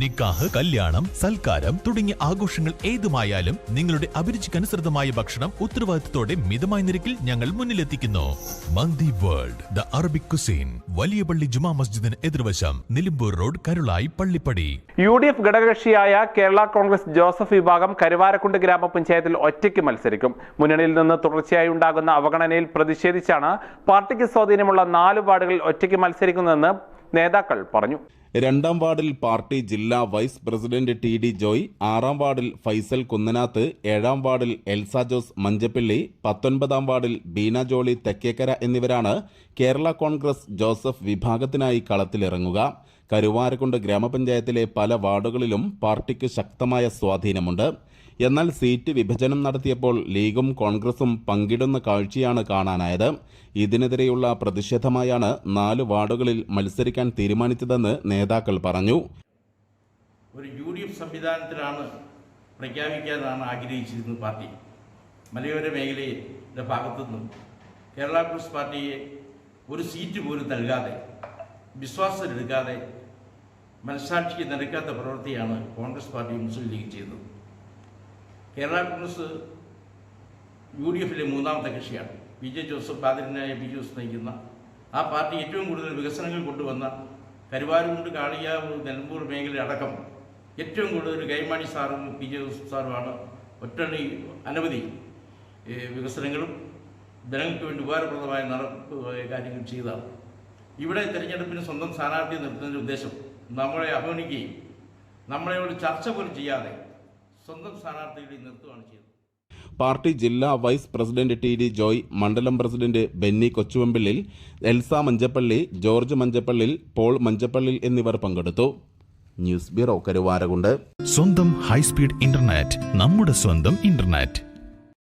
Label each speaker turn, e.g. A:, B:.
A: നിക്കാഹ് കല്യാണം സൽക്കാരം തുടങ്ങിയ ആഘോഷങ്ങൾ ഏതുമായാലും നിങ്ങളുടെ അഭിരുചിക്കനുസൃതമായ ഭക്ഷണം ഉത്തരവാദിത്തത്തോടെ മിതമായ നിരക്കിൽ ഞങ്ങൾ മുന്നിലെത്തിക്കുന്നു. Mandi world the Arabic cuisine വലിയ പള്ളി ജുമാ മസ്ജിദിന് എതിർവശം Nilambur road Karulai Pallippadi.
B: U D F ഘടകകക്ഷിയായ Kerala Congress Joseph വിഭാഗം കരുവാരക്കുണ്ട് ഗ്രാമപഞ്ചായത്തിൽ ഒറ്റയ്ക്ക് മത്സരിക്കും. മുന്നണിയിൽ നിന്ന് തുടർച്ചയായി ഉണ്ടാകുന്ന അവഗണനയിൽ പ്രതിഷേധിച്ചാണ് പാർട്ടിക്ക് സ്വാധീനമുള്ള നാല് വാർഡുകളിൽ ഒറ്റയ്ക്ക് മത്സരിക്കുന്നതെന്ന് നേതാക്കൾ പറഞ്ഞു.
C: രണ്ടാം വാർഡിൽ പാർട്ടി ജില്ലാ vice president T D Joy ആറാം വാർഡിൽ ഫൈസൽ കുന്നനാത്ത് ഏഴാം വാർഡിൽ എൽസ ജോസ് മഞ്ചപ്പിള്ളി പത്തൊൻപതാം വാർഡിൽ ബീന ജോളി തെക്കേക്കര എന്നിവരാണ് കേരള കോൺഗ്രസ് ജോസഫ് വിഭാഗത്തിനായി കളത്തിലിറങ്ങുക. കരുവാരക്കുണ്ട് ഗ്രാമപഞ്ചായത്തിലെ പല വാർഡുകളിലും പാർട്ടിക്ക് ശക്തമായ സ്വാധീനമുണ്ട്. എന്നാൽ സീറ്റ് വിഭജനം നടത്തിയപ്പോൾ ലീഗും കോൺഗ്രസും പങ്കിടുന്ന കാഴ്ചയാണ് കാണാനായത്. ഇതിനെതിരെയുള്ള പ്രതിഷേധമായാണ് നാല് വാർഡുകളിൽ മത്സരിക്കാൻ തീരുമാനിച്ചതെന്ന് നേതാക്കൾ പറഞ്ഞു.
D: ഒരു യു ഡി എഫ് സംവിധാനത്തിലാണ് പ്രഖ്യാപിക്കാനാണ് ആഗ്രഹിച്ചിരുന്നത് പാർട്ടി. മലയോര മേഖലയുടെ ഭാഗത്തുനിന്നും കേരള കോൺഗ്രസ് പാർട്ടിയെ ഒരു സീറ്റ് പോലും നൽകാതെ വിശ്വാസത്തിലെടുക്കാതെ മനസാക്ഷിക്ക് നിരക്കാത്ത പ്രവൃത്തിയാണ് കോൺഗ്രസ് പാർട്ടി മുസ്ലിം ലീഗ് ചെയ്തത്. കേരള കോൺഗ്രസ് യു ഡി എഫിലെ മൂന്നാമത്തെ കക്ഷിയാണ്. പി ജെ ജോസഫ് പാതിരനായ പി ജോസഫ് നയിക്കുന്ന. ആ പാർട്ടി ഏറ്റവും കൂടുതൽ വികസനങ്ങൾ കൊണ്ടുവന്ന കരുവാരുകുണ്ട് കാളിയാവ് നിലമ്പൂർ മേഖല അടക്കം ഏറ്റവും കൂടുതൽ കൈമാണി സാറും പി ജെ ജോസഫ് സാറുമാണ് ഒറ്റണി അനവധി വികസനങ്ങളും ജനങ്ങൾക്ക് വേണ്ടി ഉപകാരപ്രദമായ നടപ്പ് കാര്യങ്ങൾ ചെയ്തതാണ്. ഇവിടെ തിരഞ്ഞെടുപ്പിന് സ്വന്തം സ്ഥാനാർത്ഥിയെ നിർത്തുന്നതിന്റെ ഉദ്ദേശം നമ്മളെ അവഗണിക്കുകയും നമ്മളെയോട് ചർച്ച പോലും ചെയ്യാതെ സ്വന്തം സ്ഥാനാർത്ഥികളെ നിർത്തുകയാണ് ചെയ്തത്
C: പാർട്ടി ജില്ലാ vice president T D Joy മണ്ഡലം പ്രസിഡന്റ് ബെന്നി കൊച്ചുവമ്പിള്ളിൽ എൽസ മഞ്ചപ്പള്ളി ജോർജ് മഞ്ചപ്പള്ളിൽ പോൾ മഞ്ചപ്പള്ളിൽ എന്നിവർ പങ്കെടുത്തു. News bureau Karuvarakundu.
A: സ്വന്തം ഹൈസ്പീഡ് ഇന്റർനെറ്റ് നമ്മുടെ സ്വന്തം ഇന്റർനെറ്റ്.